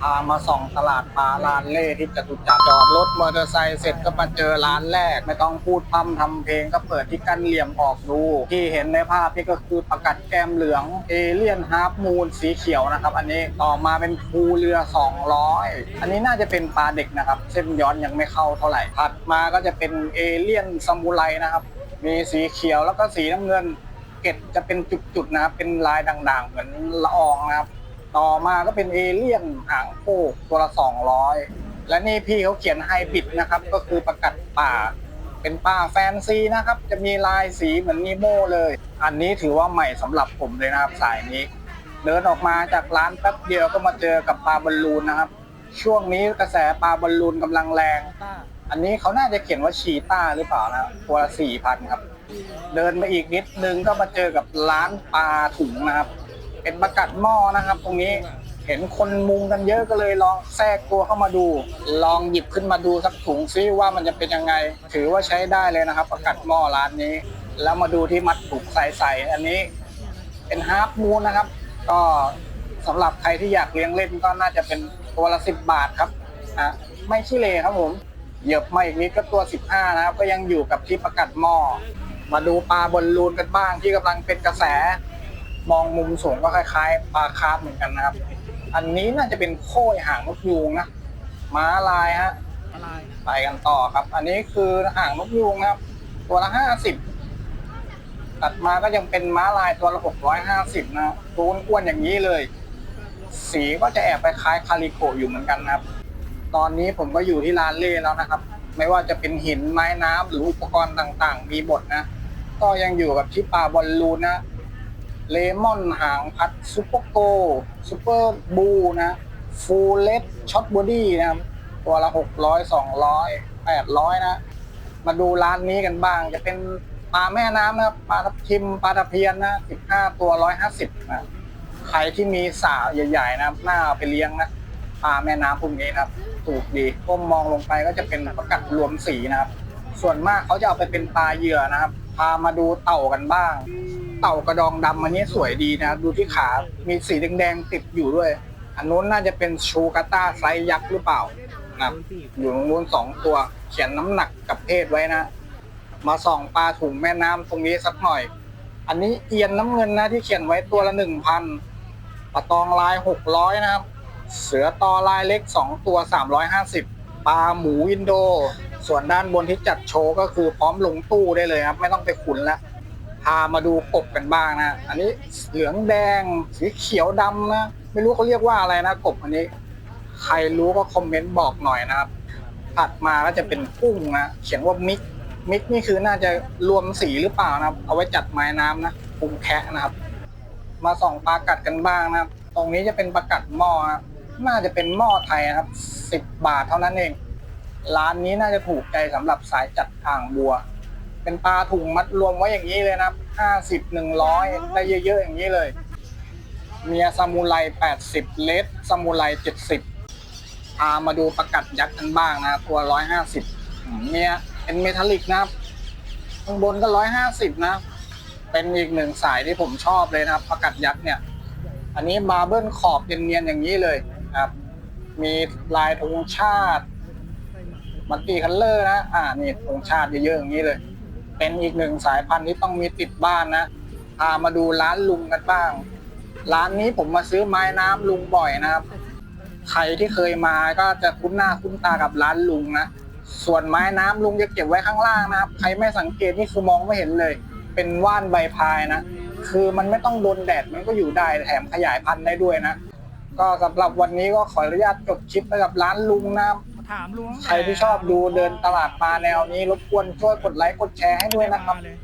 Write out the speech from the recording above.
พามาส่องตลาดปลาร้านเล่ที่จตุจักรจอดรถมอเตอร์ไซค์เสร็จก็มาเจอร้านแรก ไม่ต้องพูดพร่ำทำเพลงก็เปิดที่กั้นเหลี่ยมออกดู ที่เห็นในภาพนี่ก็คือประกัดแก้มเหลืองเอเลียนฮาร์ปมูนสีเขียวนะครับ อันนี้ต่อมาเป็นภูเรือ 200 อันนี้น่าจะเป็นปลาเด็กนะครับ เส้นย้อนยังไม่เข้าเท่าไหร่ถัดมาก็จะเป็นเอเลียนซามูไรนะครับมีสีเขียวแล้วก็สีน้ำเงินเกล็ดจะเป็นจุดๆนะครับเป็นลายด่างๆ เหมือนละอองนะครับ ต่อมาก็เป็นเอเลี่ยนหางโพกตัวละ200และนี่พี่เขาเขียนไฮบริดนะครับ ก็คือประกัดป่า เป็นป่าแฟนซีนะครับ จะมีลายสีเหมือนนีโมเลย อันนี้ถือว่าใหม่สำหรับผมเลยนะครับสายนี้ เดินออกมาจากร้านแป๊บเดียวก็มาเจอกับปลาบอลลูนนะครับ ช่วงนี้กระแสปลาบอลลูนกำลังแรง อันนี้เขาน่าจะเขียนว่าชีต้าหรือเปล่านะตัวละสี่พันครับ เดินมาอีกนิดนึงก็มาเจอกับร้านปลาถุงนะครับ เป็นประกัดหม้อนะครับ ตรงนี้เห็นคนมุงกันเยอะก็เลยลองแทรกตัวเข้ามาดู ลองหยิบขึ้นมาดูสักถุงซิว่ามันจะเป็นยังไง ถือว่าใช้ได้เลยนะครับ ประกัดหม้อร้านนี้ แล้วมาดูที่มัดถุงใส่ๆอันนี้เป็นฮาร์ปมูนนะครับ ก็สำหรับใครที่อยากเลี้ยงเล่นก็น่าจะเป็นตัวละสิบบาทครับอะไม่ขี้เลครับผมเหยียบมาอีกนิดก็ตัว 15 นะครับ ก็ยังอยู่กับที่ประกัดหม้อมาดูปลาบอลลูนกันบ้างที่กำลังเป็นกระแส มองมุมสูงก็คล้ายๆปลาคาร์ฟเหมือนกันนะครับ อันนี้น่าจะเป็นโค้ยหางนกยูงนะม้าลายฮะอะไรไปกันต่อครับ อันนี้คือหางนกยูงนะครับ ตัวละห้าสิบตัดมาก็ยังเป็นม้าลายตัวละหกร้อยห้าสิบนะตัวอ้วนๆอย่างนี้เลย สีก็จะแอบไปคล้ายคาริโกะอยู่เหมือนกันนะครับ ตอนนี้ผมก็อยู่ที่ร้านเล่แล้วนะครับ ไม่ว่าจะเป็นหินไม้น้ำหรืออุปกรณ์ต่างๆ มีหมดนะ ก็ยังอยู่กับที่ปลาบอลลูนนะ เลมอนหางพัดซูเปอร์โกซูเปอร์บูนะฟูลเลสช็อตบอดี้นะครับตัวละหกร้อยสองร้อยแปดร้อยนะ มาดูร้านนี้กันบ้าง จะเป็นปลาแม่น้ำนะครับปลาทับทิมปลาตะเพียนนะสิบห้าตัวร้อยห้าสิบนะใครที่มีสาวใหญ่ ๆ นะครับน่าเอาไปเลี้ยงนะปลาแม่น้ำพวกนี้นะครับถูกดีก้มมองลงไปก็จะเป็นประกัดรวมสีนะครับ ส่วนมากเขาจะเอาไปเป็นปลาเหยื่อนะครับ พามาดูเต่ากันบ้าง เต่ากระดองดำอันนี้สวยดีนะ ดูที่ขา มีสีแดงๆติดอยู่ด้วย อันนู้นน่าจะเป็นชูกาต้าไซส์ยักษ์หรือเปล่านะครับอยู่ตรงนู้นสองตัว เขียนน้ำหนักกับเพศไว้นะ มาส่องปลาถุงแม่น้ำตรงนี้สักหน่อย อันนี้เอียนน้ำเงินนะที่เขียนไว้ตัวละหนึ่งพันปลาตองลายหกร้อยนะครับ เสือตอลายเล็กสองตัวสามร้อยห้าสิบปลาหมูวินโด ส่วนด้านบนที่จัดโชว์ก็คือพร้อมลงตู้ได้เลยครับ ไม่ต้องไปขุนแล้ว พามาดูกบกันบ้างนะ อันนี้เหลืองแดง สีเขียวดำนะ ไม่รู้เขาเรียกว่าอะไรนะกบอันนี้ ใครรู้ก็คอมเมนต์บอกหน่อยนะครับ ถัดมาก็จะเป็นกุ้งนะ เขียนว่ามิก มิกนี่คือน่าจะรวมสีหรือเปล่านะครับ เอาไว้จัดไม้น้ำนะกุ้งแคะนะครับ มาส่องปลากัดกันบ้างนะครับ ตรงนี้จะเป็นปลากัดหม้อนะน่าจะเป็นหม้อไทยนะครับสิบบาทเท่านั้นเอง ร้านนี้น่าจะถูกใจสำหรับสายจัดอ่างบัว เป็นปลาถุงมัดรวมไว้อย่างนี้เลยนะห้าสิบหนึ่งร้อยได้เยอะๆอย่างนี้เลย เมียซามูไรแปดสิบเลสซามูไรเจ็ดสิบพามาดูประกัดยักษ์กันบ้างนะตัวร้อยห้าสิบเนี่ยเป็นเมทัลลิกนะครับข้างบนก็ร้อยห้าสิบนะ เป็นอีกหนึ่งสายที่ผมชอบเลยนะครับประกัดยักษ์เนี่ย อันนี้มาเบิลขอบเนียนๆอย่างนี้เลยครับ มีลายธงชาติ มัลติคัลเลอร์นะ อ่า นี่ธงชาติเยอะๆอย่างนี้เลย เป็นอีกหนึ่งสายพันธุ์ที่ต้องมีติดบ้านนะพามาดูร้านลุงกันบ้าง ร้านนี้ผมมาซื้อไม้น้ำลุงบ่อยนะครับ ใครที่เคยมาก็จะคุ้นหน้าคุ้นตากับร้านลุงนะ ส่วนไม้น้ำลุงจะเก็บไว้ข้างล่างนะครับ ใครไม่สังเกตนี่คือมองไม่เห็นเลย เป็นว่านใบพายนะ คือมันไม่ต้องโดนแดดมันก็อยู่ได้แถมขยายพันธุ์ได้ด้วยนะ ก็สำหรับวันนี้ก็ขออนุญาตจบคลิปไปกับร้านลุงนะครับ ถามลุงตั้งแต่ใครที่ชอบดูเดินตลาดปลาแนวนี้รบกวนช่วยกดไลค์กดแชร์ให้ด้วยนะครับเลย